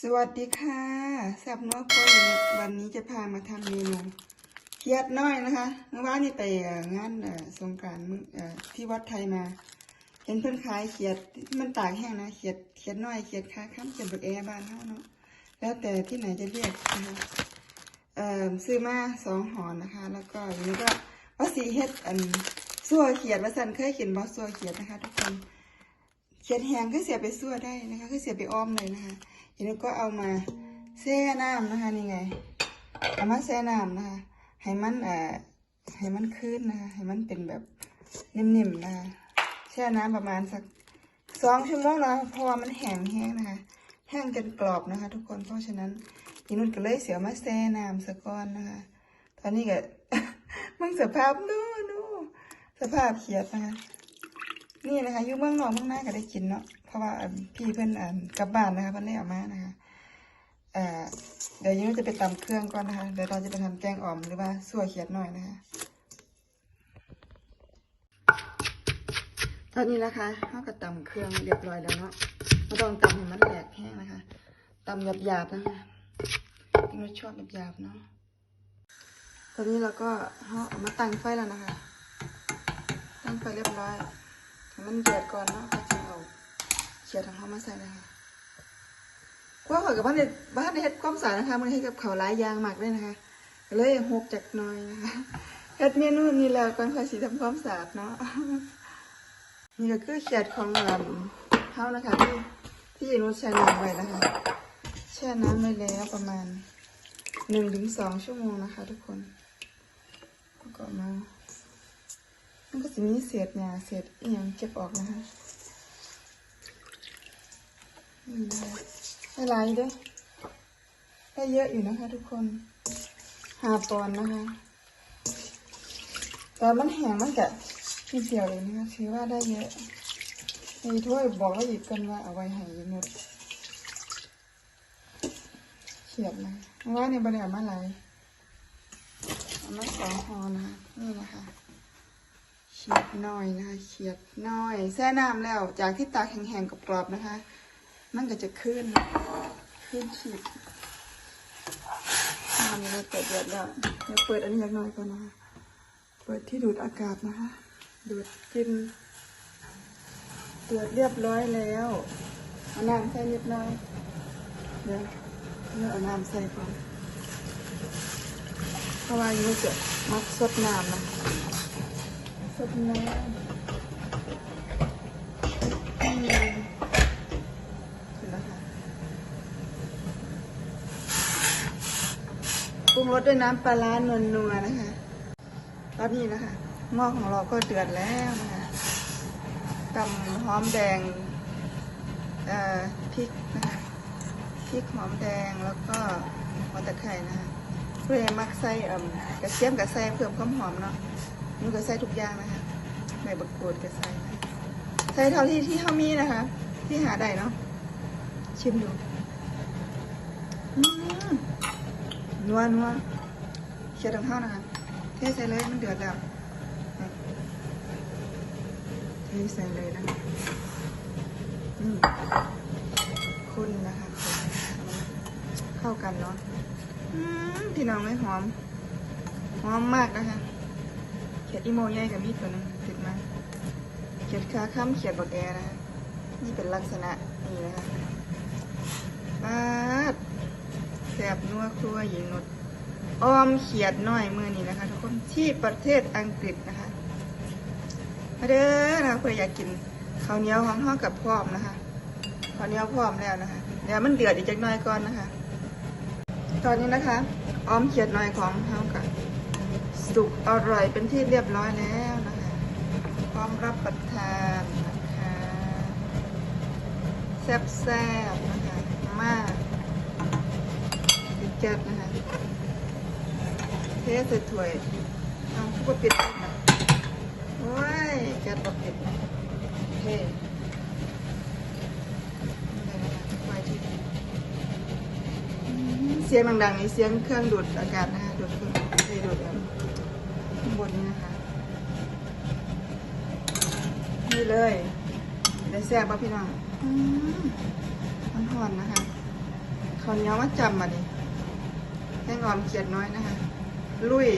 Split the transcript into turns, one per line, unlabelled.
สวัสดีค่ะแซบนัวโปรยวันนี้จะพามาทำเมนูเขียดน้อยนะคะเมื่อวานนี้ไปงานสงกรานที่วัดไทยมา เห็นเพื่อนขายเขียดที่มันตากแห้งนะเขียดเขียดน้อยเขียดค้าข้ามเขียดบักแอบ้านเฮาเนาะแล้วแต่ที่ไหนจะเรียกนะคะซื้อมาสองห่อนะคะ แล้วก็อย่างนี้ก็ว่าสีเฮ็ดอันซัวเขียดว่าสันเคยเขียนบอซั่วเขียดนะคะ ทุกคน เขียดแห้งก็เสียไปซั่วได้นะคะก็เสียไปอ้อมเลยนะคะทีนี้ก็เอามาแช่น้ำนะคะนี่ไงเอามาแช่น้ำนะคะให้มันเอ่อให้มันคืนนะคะให้มันเป็นแบบนิ่มๆนะคะแช่น้ำประมาณสักสองชั่วโมงแล้วเพราะว่ามันแห้งแห้งนะคะแห้งจนกรอบนะคะ ทุกคนเพราะฉะนั้นพี่นุ่นก็เลยเสียมาแช่น้ำสะก้อนนะคะ ตอนนี้ก็มึงสภาพดูดูสภาพเขียดนะคะ นี่นะคะอยู่เมืองนอกเมืองหน้าก็ได้กินเนาะเพราะว่าพี่เพิ่อนกลับบ้านนะคะเพิ่นเลยเอามานะคะเเดี๋ยวยูจะไปตำเครื่องก่อนนะคะ เดี๋ยวเราจะไปทำแกงอ่อมหรือว่าสั่วเขียดหน่อยนะคะ ตอนนี้นะคะเราก็ตำเครื่องเรียบร้อยแล้วเนาะม่ต้องตำให้มันแหลกแห้งนะคะตำหยาบๆนะคะพี่นุชชอบหยาบๆเนาะ ตอนนี้เราก็เอามาตั้งไฟแล้วนะคะ ตั้งไฟเรียบร้อย มันเดือดก่อนเนาะก็จะเอาเขียดของเขามาใส่นะคะว่าขอยกับบ้านเด็ดบ้านเด็ดความสาดนะคะมันให้กับเขาหลายอย่างมากเลยนะคะ เลยหกจากหน้อยนะคะเฮ็ดเมนูนี้แล้วก่อนค่อยสิทำความสะอาดเนาะนี่ก็คือเขียดของเราเขานะคะที่ที่ยนุชแช่น้ำไว้นะคะแช่น้ำไว้แล้วประมาณหนึ่งถึงสองชั่วโมงนะคะ ทุกคนก็มา มันก็จะมีเศษหญ้าเศษอีหยังเก็บออกนะคะนี่นะคะได้หลายเด้วยได้เยอะอยู่นะคะ ทุกคนหาปอนนะคะแต่มันแห้งมันกะนิดเดียวเลยนะคะถือว่าได้เยอะในถ้วยบอกว่าหยิบกันว่าเอาไว้ให้หมดเขียบนะเพราะว่าในบริเวณมาหลเอามาสองหอนะคะนี่นะคะ เขียดน้อยนะคะเขียดน้อยแช่น้ำแล้ว จากที่ตากแห้งๆกรอบๆนะคะ มันก็จะขึ้นขึ้นขีดน้ำมันเปิดเดือดแล้วเดี๋ยวเปิดอันนี้เล็กน้อยก่อนนะคะเปิดที่ดูดอากาศนะคะ ดูดกินเดือดเรียบร้อยแล้วเอาน้ำใส่นิดหน่อยเดี๋ยวเดี๋ยวเอาน้ำใส่ก่อนเพราะว่าอยู่จะมักสดน้ำนะ สดน้ำอืมเห็นแล้วค่ะปรุงรสด้วยน้ำปลาร้านวลนัวๆนะคะตอนนี้นะคะ หม้อของเราก็เดือดแล้วนะคะตำหอมแดงพริกนะคะพริกหอมแดงแล้วก็หัวตะไคร่นะคะเพื่อมักใส่เอ่อกระเทียมกับใส่เพิ่มความหอมเนาะ มันก็ใส่ทุกอย่างนะคะใบบักกูดก็ใส่นะใส่เท่าที่ที่เขามีนะคะ ที่หาได้เนาะชิมดูนัวนัวเคี่ยวทั้งเท่านะคะเทใส่เลยมันเดือดแล้วเทใส่เลยนะคะคุณนะคะเข้ากันเนาะพี่น้องไม่หอม หอมมากนะคะ ขียดอีโมใหญ่กับมีดตัวหนึงติดมาเขียดขาข้ามเขียดบักแอนะคะนี่เป็นลักษณะนี่นะคะปาดแสบนัวครัวหญิงนุดออมเขียดน้อยมือนี้นะคะทุกคนที่ประเทศอังกฤษนะคะมาเด้อนะคะเพื่ออยากกินข้าวเหนียวของห่อกับพร้อมนะคะข้าวเหนียวพร้อมแล้วนะคะเดี๋ยวมันเดือดอีกจักหน่อยก่อนนะคะ ตอนนี้นะคะ ออมเขียดน้อยของเฮากับ สุกอร่อยเป็นที่เรียบร้อยแล้วนะคะ พร้อมรับประทานนะคะแซ่บๆนะคะมากดิเจ็ดนะคะ เทใส่ถ้วยเอาทุกคนปิดนะโอ้ยแก๊สบอกปิดนะเท่เลยนะคะไฟที่เสียงดังๆนี่เสียงเครื่องดูดอากาศนะคะดูดเครื่องเทดูดแบบ ข้างบนนี้นะคะ นี่เลยได้แซ่บป่ะพี่น้องอืมมันหอนนะคะข้าเนียวมาจำมาดิแห้งออมเขียดน้อยนะคะ ลุย